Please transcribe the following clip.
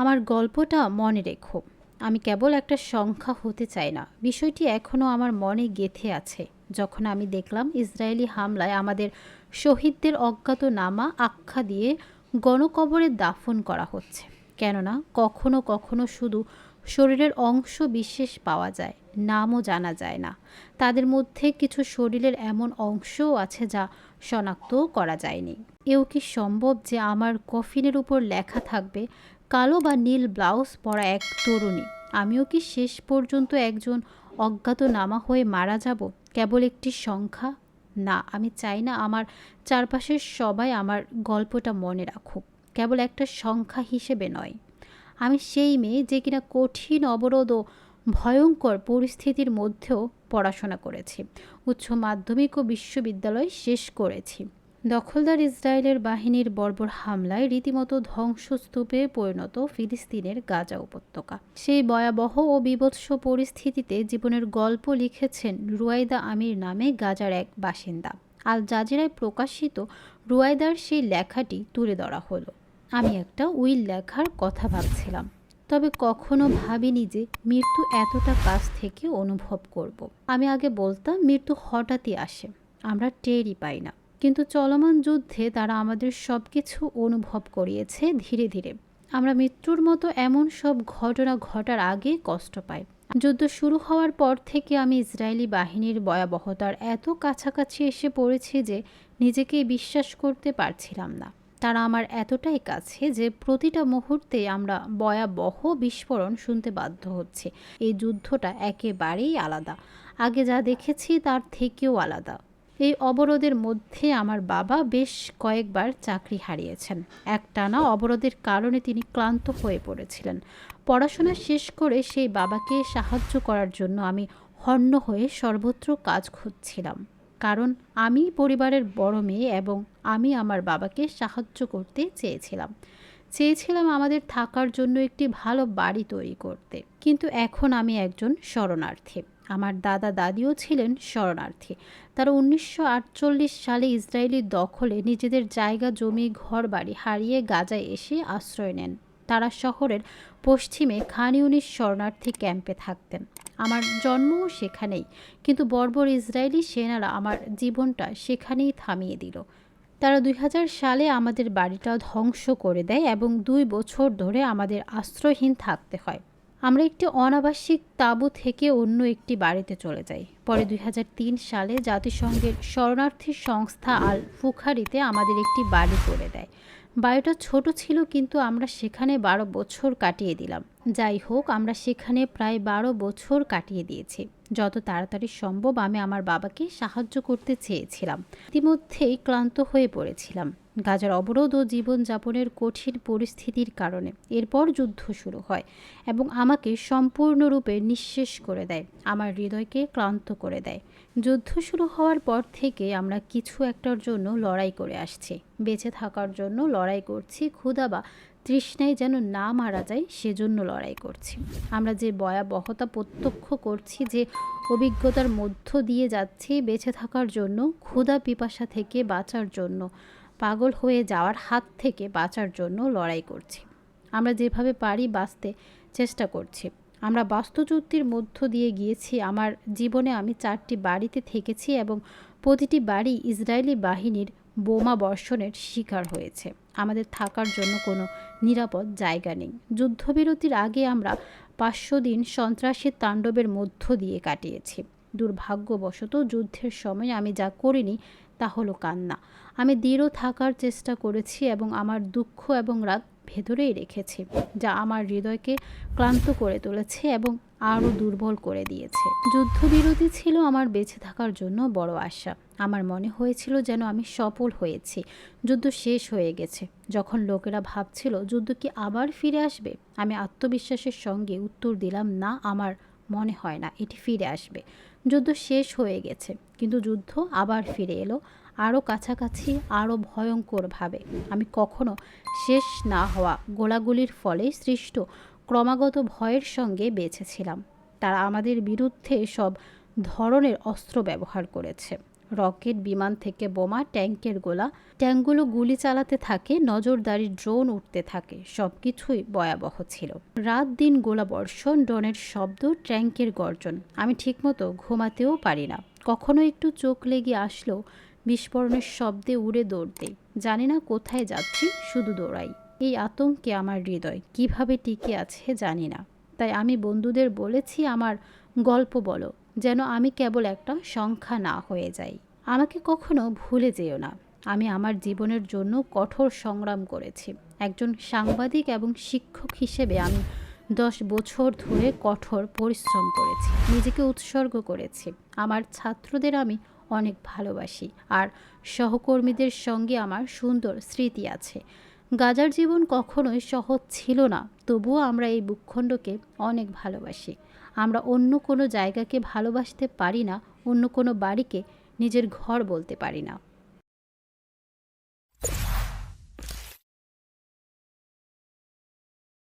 আমার গল্পটা মনে রেখো। আমি কেবল একটা সংখ্যা হতে চাই না। বিষয়টি এখনও আমার মনে গেঁথে আছে। যখন আমি দেখলাম ইসরায়েলি হামলায় আমাদের শহীদদের অজ্ঞাত নামা আখ্যা দিয়ে গণকবরে দাফন করা হচ্ছে। কেননা, কখনো কখনো শুধু শরীরের অংশ বিশেষ পাওয়া যায়, নামও জানা যায় না। তাদের মধ্যে কিছু শরীরের এমন অংশও আছে যা শনাক্তও করা যায়নি। এও কি সম্ভব যে আমার কফিনের উপর লেখা থাকবে কালো বা নীল ব্লাউজ পরা এক তরুণী। আমিও কি শেষ পর্যন্ত একজন অজ্ঞাতনামা হয়ে মারা যাব? কেবল একটি সংখ্যা? না, আমি চাই না আমার চারপাশের সবাই আমার গল্পটা মনে রাখুক। কেবল একটা সংখ্যা হিসেবে নয়। আমি সেই মেয়ে যে কিনা কঠিন অবরোধ ও ভয়ঙ্কর পরিস্থিতির মধ্যেও পড়াশোনা করেছি। উচ্চ মাধ্যমিক ও বিশ্ববিদ্যালয় শেষ করেছি। দখলদার ইসরায়েলের বাহিনীর বর্বর হামলায় রীতিমতো ধ্বংসস্তূপে পরিণত ফিলিস্তিনের গাজা উপত্যকা। সেই ভয়াবহ ও বিভৎস পরিস্থিতিতে জীবনের গল্প লিখেছেন রুয়াইদা আমির নামে গাজার এক বাসিন্দা। আল জাজিরায় প্রকাশিত রুয়াইদার সেই লেখাটি তুলে ধরা হলো। আমি একটা উইল লেখার কথা ভাবছিলাম। তবে কখনো ভাবিনি যে মৃত্যু এতটা কাছ থেকে অনুভব করব। আমি আগে বলতাম, মৃত্যু হঠাৎই আসে। আমরা টেরই পাই না। কিন্তু চলমান যুদ্ধে তারা আমাদের সব কিছু অনুভব করিয়েছে ধীরে ধীরে। আমরা মৃত্যুর মতো এমন সব ঘটনা ঘটার আগে কষ্ট পাই। যুদ্ধ শুরু হওয়ার পর থেকে আমি ইসরায়েলি বাহিনীর ভয়াবহতার এত কাছাকাছি এসে পড়েছি যে নিজেকে বিশ্বাস করতে পারছিলাম না। তারা আমার এতটাই কাছে যে প্রতিটা মুহূর্তে আমরা ভয়াবহ বিস্ফোরণ শুনতে বাধ্য হচ্ছে। এই যুদ্ধটা একেবারেই আলাদা। আগে যা দেখেছি তার থেকেও আলাদা। এই অবরোধের মধ্যে আমার বাবা বেশ কয়েকবার চাকরি হারিয়েছেন। একটানা অবরোধের কারণে তিনি ক্লান্ত হয়ে পড়েছিলেন। পড়াশোনা শেষ করে সেই বাবাকে সাহায্য করার জন্য আমি হন্য হয়ে সর্বত্র কাজ খুঁজছিলাম। কারণ আমি পরিবারের বড় মেয়ে এবং আমি আমার বাবাকে সাহায্য করতে চেয়েছিলাম। চেয়েছিলাম আমাদের থাকার জন্য একটি ভালো বাড়ি তৈরি করতে। কিন্তু এখন আমি একজন শরণার্থী। আমার দাদা দাদিও ছিলেন শরণার্থী। তারা উনিশশো আটচল্লিশ সালে ইসরায়েলি দখলে নিজেদের জায়গা, জমি ঘর বাড়ি হারিয়ে গাজায় এসে আশ্রয় নেন। তারা শহরের পশ্চিমে খানিউনিস শরণার্থী ক্যাম্পে থাকতেন। আমার জন্মও সেখানেই, কিন্তু বর্বর ইসরায়েলি সেনারা আমার জীবনটা সেখানেই থামিয়ে দিল। তারা দুই হাজার সালে আমাদের বাড়িটা ধ্বংস করে দেয় এবং দুই বছর ধরে আমাদের আশ্রয়হীন থাকতে হয়। আমরা একটি অনাবাসিক তাঁবু থেকে অন্য একটি বাড়িতে চলে যাই। পরে দুই হাজার তিন সালে জাতিসংঘের শরণার্থী সংস্থা আল ফুখারিতে আমাদের একটি বাড়ি করে দেয়। বাড়িটা ছোট ছিল, কিন্তু আমরা সেখানে বারো বছর কাটিয়ে দিলাম। যাই হোক, আমরা সেখানে প্রায় বারো বছর কাটিয়ে দিয়েছি। যত তাড়াতাড়ি সম্ভব আমি আমার বাবাকে সাহায্য করতে চেয়েছিলাম। ইতিমধ্যেই ক্লান্ত হয়ে পড়েছিলাম। গাজার অবরোধ ও জীবনযাপনের কঠিন পরিস্থিতির কারণে এরপর যুদ্ধ শুরু হয় এবং আমাকে সম্পূর্ণরূপে নিঃশেষ করে দেয়, আমার হৃদয়কে ক্লান্ত করে দেয়। যুদ্ধ শুরু হওয়ার পর থেকে আমরা কিছু একটার জন্য লড়াই করে আসছি। বেঁচে থাকার জন্য লড়াই করছি, ক্ষুধা বা তৃষ্ণায় যেন না মারা যায়, সেজন্য লড়াই করছি। আমরা যে ভয়াবহতা প্রত্যক্ষ করছি, যে অভিজ্ঞতার মধ্য দিয়ে যাচ্ছি, বেঁচে থাকার জন্য, ক্ষুধা পিপাসা থেকে বাঁচার জন্য, পাগল হয়ে যাওয়ার হাত থেকে বাঁচার জন্য লড়াই করছি। আমরা যেভাবে পারি বাঁচতে চেষ্টা করছি। আমরা বাস্তুযুক্তির মধ্য দিয়ে গিয়েছি। আমার জীবনে আমি চারটি বাড়িতে থেকেছি এবং প্রতিটি বাড়ি ইসরায়েলি বাহিনীর বোমা বর্ষণের শিকার হয়েছে। আমাদের থাকার জন্য কোনো নিরাপদ জায়গা নেই। যুদ্ধবিরতির আগে আমরা পাঁচশো দিন সন্ত্রাসের তাণ্ডবের মধ্য দিয়ে কাটিয়েছি। দুর্ভাগ্যবশত যুদ্ধের সময় আমি যা করিনি তা হলো কান্না। আমি দৃঢ় থাকার চেষ্টা করেছি এবং আমার দুঃখ এবং রাগ ভেতরেই রেখেছি, যা আমার হৃদয়কে ক্লান্ত করে তুলেছে এবং আরও দুর্বল করে দিয়েছে। যুদ্ধবিরতি ছিল আমার বেঁচে থাকার জন্য বড় আশা। আমার মনে হয়েছিল যেন আমি সফল হয়েছি। যুদ্ধ শেষ হয়ে গেছে। যখন লোকেরা ভাবছিল যুদ্ধ কি আবার ফিরে আসবে, আমি আত্মবিশ্বাসের সঙ্গে উত্তর দিলাম, না, আমার মনে হয় না, এটি ফিরে আসবে। যুদ্ধ শেষ হয়ে গেছে, কিন্তু যুদ্ধ আবার ফিরে এলো। আরও কাছাকাছি আরও ভয়ঙ্করভাবে। আমি কখনো শেষ না হওয়া গোলাগুলির ফলে সৃষ্ট ক্রমাগত ভয়ের সঙ্গে বেঁচেছিলাম। তারা আমাদের বিরুদ্ধে সব ধরনের অস্ত্র ব্যবহার করেছে। রকেট বিমান থেকে বোমা ট্যাঙ্কের গোলা ট্যাঙ্কগুলো গুলি চালাতে থাকে, নজরদারি ড্রোন উঠতে থাকে সব কিছুই ভয়াবহ ছিল। রাত দিন গোলা বর্ষণ ড্রোনের শব্দ ট্যাঙ্কের গর্জন, আমি ঠিকমতো ঘুমাতেও পারি না। কখনো একটু চোখ লেগে আসলো বিস্ফোরণের শব্দে উড়ে দৌড় জানি না কোথায় যাচ্ছি, শুধু দৌড়াই। এই আতঙ্কে আমার হৃদয় কীভাবে টিকে আছে জানি না। তাই আমি বন্ধুদের বলেছি আমার গল্প বলো, যেন আমি কেবল একটা সংখ্যা না হয়ে যাই। আমাকে কখনো ভুলে যেও না। আমি আমার জীবনের জন্য কঠোর সংগ্রাম করেছি। একজন সাংবাদিক এবং শিক্ষক হিসেবে আমি দশ বছর ধরে কঠোর পরিশ্রম করেছি। নিজেকে উৎসর্গ করেছি। আমার ছাত্রদের আমি অনেক ভালোবাসি। আর সহকর্মীদের সঙ্গে আমার সুন্দর স্মৃতি আছে। গাজার জীবন কখনোই সহজ ছিল না, তবুও আমরা এই ভূখণ্ডকে অনেক ভালোবাসি। আমরা অন্য কোনো জায়গাকে ভালোবাসতে পারি না, অন্য কোনো বাড়িকে নিজের ঘর বলতে পারি না।